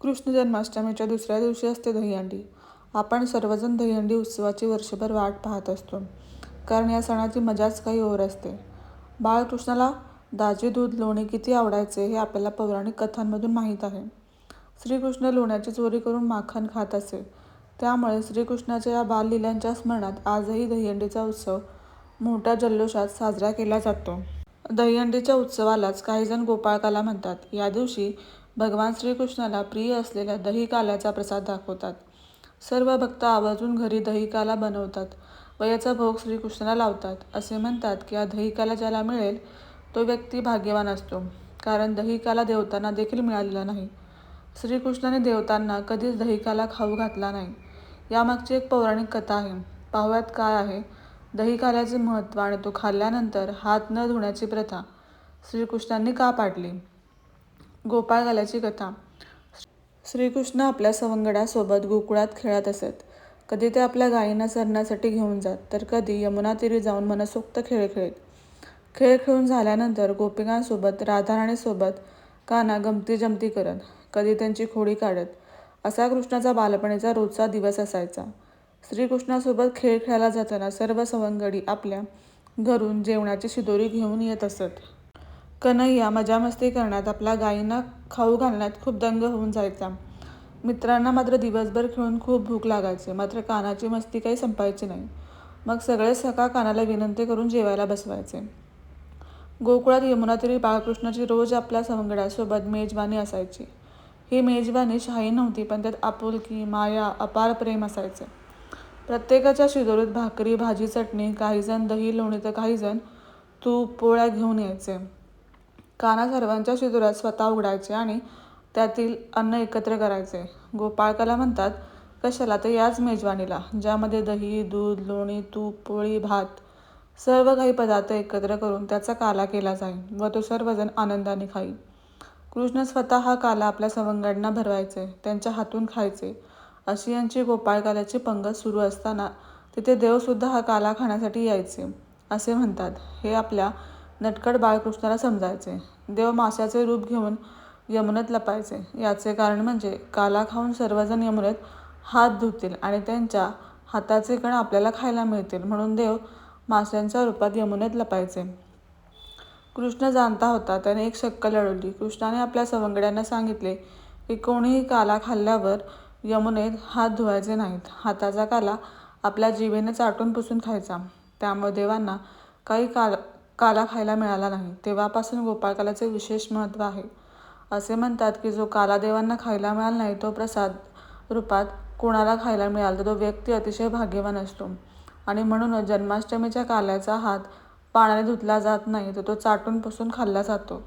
कृष्ण जन्माष्टमीच्या दुसऱ्या दिवशी असते दहीहंडी. आपण सर्वजण दहीहंडी उत्सवाची वर्षभर वाट पाहत असतो. कारण या सणाची मजाच काही ओर असते. बाळकृष्णाला दाजी दूध लोणे किती आवडायचे हे आपल्याला पौराणिक कथांमधून माहीत आहे. श्रीकृष्ण लोण्याची चोरी करून माखन खात असे. त्यामुळे श्रीकृष्णाच्या या बाललीलांच्या स्मरणात आजही दहीहंडीचा उत्सव मोठ्या जल्लोषात साजरा केला जातो. दहीहंडीच्या उत्सवालाच काहीजण गोपाळकाला म्हणतात. या दिवशी भगवान श्रीकृष्णाला प्रिय असलेल्या दही काल्याचा प्रसाद दाखवतात. सर्व भक्त आवर्जून घरी दहीकाला बनवतात. व याचा भोग श्रीकृष्णाला लावतात. असे म्हणतात की हा दहीकाला ज्याला मिळेल तो व्यक्ती भाग्यवान असतो. कारण दहीकाला देवतांना देखील मिळालेला नाही. श्रीकृष्णाने देवतांना कधीच दहीकाला खाऊ घातला नाही. यामागची एक पौराणिक कथा आहे. पाहुयात काय आहे. दहीकाल्याचे महत्त्व आणि तो खाल्ल्यानंतर हात न धुण्याची प्रथा श्रीकृष्णांनी का पाडली? गोपाळ कथा. श्रीकृष्ण आपल्या सवंगडासोबत गोकुळात खेळत असत. कधी ते आपल्या गायींना चरण्यासाठी घेऊन जात तर कधी यमुना तीरी जाऊन मनसोक्त खेळ खेळत. खेळ खेळून झाल्यानंतर गोपिकांसोबत राधाराणीसोबत काना गमती जमती करत कधी त्यांची खोडी काढत. असा कृष्णाचा बालपणीचा रोजचा दिवस असायचा. श्रीकृष्णासोबत खेळ खेळायला जाताना सर्व सवंगडी आपल्या घरून जेवणाची शिदोरी घेऊन येत असत. कन्हैया मजामस्ती करण्यात आपल्या गायींना खाऊ घालण्यात खूप दंग होऊन जायचा. मित्रांना मात्र दिवसभर खेळून खूप भूक लागायची मात्र कानाची मस्ती काही संपायची नाही. मग सगळे सखा कानाला विनंती करून जेवायला बसवायचे. गोकुळात यमुनातीरी बाळकृष्णाची रोज आपल्या सवंगड्यासोबत मेजवानी असायची. ही मेजवानी शाही नव्हती पण त्यात आपुलकी माया अपार प्रेम असायचे. प्रत्येकाच्या शिदोरीत भाकरी भाजी चटणी काहीजण दही लोणी तर काहीजण तूप पोळ्या घेऊन यायचे. काना सर्वांच्या शिदुरात स्वतः उघडायचे आणि त्यातील अन्न एकत्र करायचे. गोपाळकाला म्हणतात कशाला तर याच मेजवानीला ज्यामध्ये दही दूध लोणी तूप पोळी भात सर्व काही पदार्थ एकत्र करून त्याचा काला केला जाईल व तो सर्वजण आनंदाने खाईल. कृष्ण स्वतः हा काला आपल्या सवंगडना भरवायचे त्यांच्या हातून खायचे. अशी यांची गोपाळकाल्याची पंगत सुरू असताना तिथे देवसुद्धा हा काला खाण्यासाठी यायचे असे म्हणतात. हे आपल्या नटखट बाळकृष्णाला समजायचे. देव माशाचे रूप घेऊन यमुनेत लपायचे. याचे कारण म्हणजे काला खाऊन सर्वजण यमुनेत हात धुतील आणि त्यांच्या हाताचे कण आपल्याला खायला मिळतील म्हणून देव माशांच्या रूपात यमुनेत लपायचे. कृष्ण जाणता होता. त्याने एक शक्कल लढवली. कृष्णाने आपल्या सवंगड्यांना सांगितले की कोणीही काला खाल्ल्यावर यमुनेत हात धुवायचे नाहीत. हाताचा काला आपल्या जीवेने चाटून पुसून खायचा. त्यामुळे देवांना काही काल काला खायला मिळाला नाही. तेव्हापासून गोपाळकालाचे विशेष महत्त्व आहे. असे म्हणतात की जो काला देवांना खायला मिळाला नाही तो प्रसाद रूपात कोणाला खायला मिळाला तर तो व्यक्ती अतिशय भाग्यवान असतो. आणि म्हणूनच जन्माष्टमीच्या काल्याचा हात पाण्याने धुतला जात नाही तर तो चाटून पुसून खाल्ला जातो.